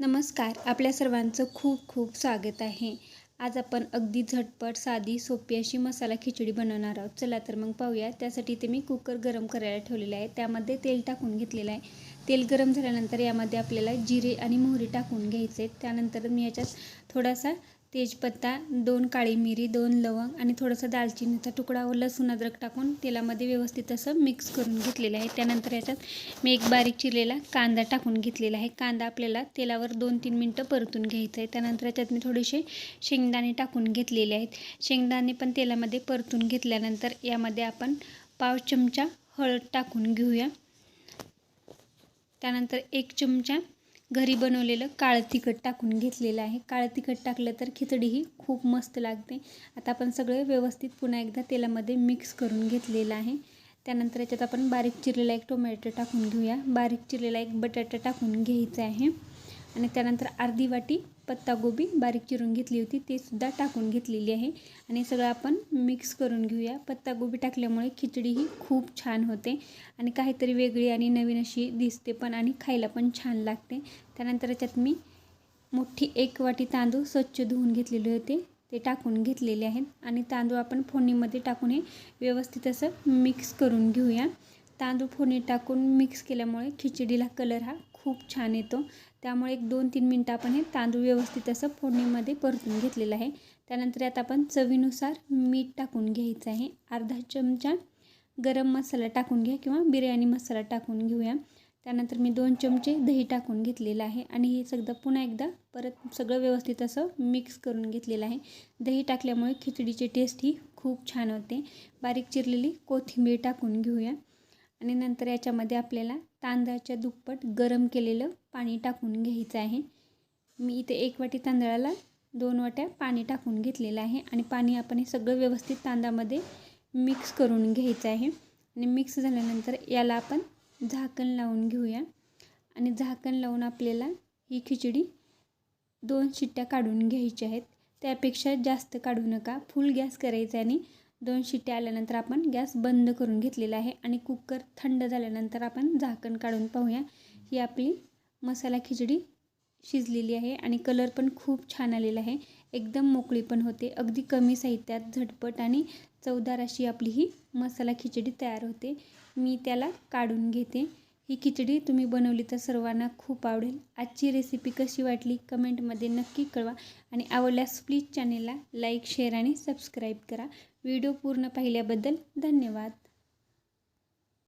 नमस्कार. आपल्या सर्वांचं खूप खूप स्वागत आहे. आज आपण अगदी झटपट साधी सोपी अशी मसाला खिचडी बनवणार आहोत. चला तर मग पाहूया. त्यासाठी ते मी कुकर गरम करायला ठेवलेलं आहे. त्यामध्ये तेल टाकून घेतलेलं आहे. तेल गरम झाल्यानंतर यामध्ये आपल्याला जिरे आणि मोहरी टाकून घ्यायचे त्यानंतर मी याच्यात थोडासा तेजपत्ता दोन काळी मिरी दोन लवंग आणि थोडंसं दालचिनीचा तुकडा व लसूण अद्रक टाकून तेलामध्ये व्यवस्थित असं मिक्स करून घेतलेलं आहे. त्यानंतर याच्यात मी एक बारीक चिरलेला कांदा टाकून घेतलेला आहे. कांदा आपल्याला तेलावर दोन तीन मिनटं परतून घ्यायचं आहे. त्यानंतर याच्यात मी थोडेसे शेंगदाणे टाकून घेतलेले आहेत. शेंगदाणे पण तेलामध्ये परतून घेतल्यानंतर यामध्ये आपण पाव चमचा हळद टाकून घेऊया. त्यानंतर एक चमचा घरी बनवलेलं काळं तिखट टाकून घेतलेलं आहे. काळं तिखट टाकलं तर खिचडी ही खूप मस्त लागते. आता आपण सगळं व्यवस्थित पुन्हा एकदा तेलामध्ये मिक्स करून घेतलेलं आहे. त्यानंतर याच्यात आपण बारीक चिरलेला एक टोमॅटो टाकून घेऊया. बारीक चिरलेला एक बटाटा टाकून घ्यायचा आहे. आणि त्यानंतर अर्धी वाटी पत्तागोबी बारीक चिरून घेतली होती ते सुद्धा टाकून घेतलेली आहे. आणि सगळं आपण मिक्स करून घेऊया. पत्तागोबी टाकल्यामुळे खिचडी ही खूप छान होते आणि काहीतरी वेगळी आणि नवीन अशी दिसते पण आणि खायला पण छान लागते. त्यानंतर याच्यात मी मोठी एक वाटी तांदूळ स्वच्छ धुवून घेतलेले होते. ते टाकून घेतलेले आहेत. आणि तांदूळ आपण फोडणीमध्ये टाकून हे व्यवस्थित असं मिक्स करून घेऊया. तांदूळ फोडणी टाकून मिक्स केल्यामुळे खिचडीला कलर हा खूप छान येतो. त्यामुळे एक दोन तीन मिनटं आपण हे तांदूळ व्यवस्थित असं फोडणीमध्ये परतून घेतलेलं आहे. त्यानंतर यात आपण चवीनुसार मीठ टाकून घ्यायचं आहे. अर्धा चमचा गरम मसाला टाकून घ्या किंवा बिर्याणी मसाला टाकून घेऊया. त्यानंतर मी दोन चमचे दही टाकून घेतलेलं आहे आणि हे सगळं पुन्हा एकदा परत सगळं व्यवस्थित असं मिक्स करून घेतलेलं आहे. दही टाकल्यामुळे खिचडीची टेस्ट ही खूप छान होते. बारीक चिरलेली कोथिंबीर टाकून घेऊया. आणि नंतर याच्यामध्ये आपल्याला तांदळाच्या दुप्पट गरम केलेलं पाणी टाकून घ्यायचं आहे. मी इथे एक वाटी तांदळाला दोन वाट्या पाणी टाकून घेतलेलं आहे आणि पाणी आपण हे सगळं व्यवस्थित तांदळामध्ये मिक्स करून घ्यायचं आहे. आणि मिक्स झाल्यानंतर याला आपण झाकण लावून घेऊया. आणि झाकण लावून आपल्याला ही खिचडी दोन शिट्ट्या काढून घ्यायच्या आहेत. त्यापेक्षा जास्त काढू नका. फुल गॅस करायचा आणि दोन शिट्या आल्यानंतर आपण गॅस बंद करून घेतलेला आहे आणि कुकर थंड झाल्यानंतर आपण झाकण काढून पाहूया. ही आपली मसाला खिचडी शिजलेली आहे आणि कलर पण खूप छान आलेला आहे. एकदम मोकळी पण होते. अगदी कमी साहित्यात झटपट आणि चवदार अशी आपली ही मसाला खिचडी तयार होते. मी त्याला काढून घेते. ही खिचडी तुम्ही बनवली तर सर्वांना खूप आवडेल. आजची रेसिपी कशी वाटली कमेंटमध्ये नक्की कळवा आणि आवडल्यास प्लीज चॅनेलला लाईक शेअर आणि सबस्क्राईब करा. व्हिडिओ पूर्ण पाहिल्याबद्दल धन्यवाद.